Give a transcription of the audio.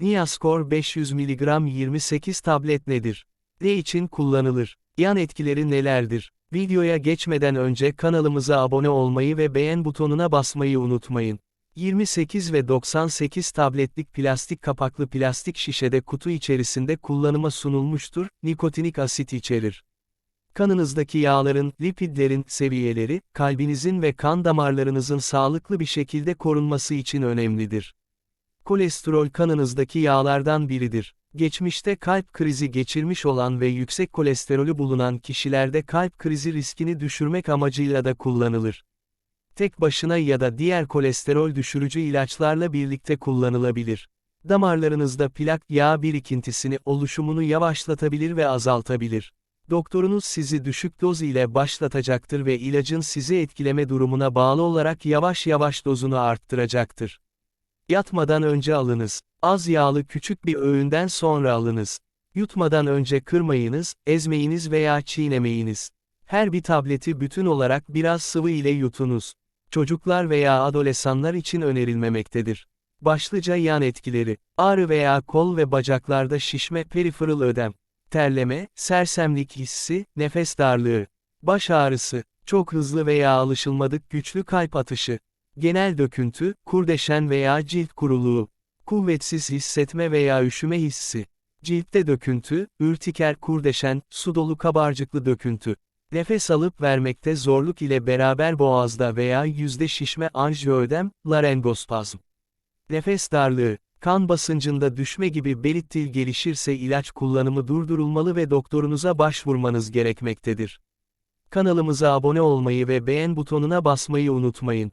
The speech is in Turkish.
Niaskor 500 mg 28 tablet nedir? Ne için kullanılır? Yan etkileri nelerdir? Videoya geçmeden önce kanalımıza abone olmayı ve beğen butonuna basmayı unutmayın. 28 ve 98 tabletlik plastik kapaklı plastik şişede kutu içerisinde kullanıma sunulmuştur, nikotinik asit içerir. Kanınızdaki yağların, lipidlerin seviyeleri, kalbinizin ve kan damarlarınızın sağlıklı bir şekilde korunması için önemlidir. Kolesterol kanınızdaki yağlardan biridir. Geçmişte kalp krizi geçirmiş olan ve yüksek kolesterolü bulunan kişilerde kalp krizi riskini düşürmek amacıyla da kullanılır. Tek başına ya da diğer kolesterol düşürücü ilaçlarla birlikte kullanılabilir. Damarlarınızda plak yağ birikintisini oluşumunu yavaşlatabilir ve azaltabilir. Doktorunuz sizi düşük doz ile başlatacaktır ve ilacın sizi etkileme durumuna bağlı olarak yavaş yavaş dozunu arttıracaktır. Yatmadan önce alınız. Az yağlı küçük bir öğünden sonra alınız. Yutmadan önce kırmayınız, ezmeyiniz veya çiğnemeyiniz. Her bir tableti bütün olarak biraz sıvı ile yutunuz. Çocuklar veya adolesanlar için önerilmemektedir. Başlıca yan etkileri, ağrı veya kol ve bacaklarda şişme peripheral ödem, terleme, sersemlik hissi, nefes darlığı, baş ağrısı, çok hızlı veya alışılmadık güçlü kalp atışı, genel döküntü, kurdeşen veya cilt kuruluğu, kuvvetsiz hissetme veya üşüme hissi, ciltte döküntü, ürtiker kurdeşen, su dolu kabarcıklı döküntü, nefes alıp vermekte zorluk ile beraber boğazda veya yüzde şişme anjiödem, larengospazm. Nefes darlığı, kan basıncında düşme gibi belirtil gelişirse ilaç kullanımı durdurulmalı ve doktorunuza başvurmanız gerekmektedir. Kanalımıza abone olmayı ve beğen butonuna basmayı unutmayın.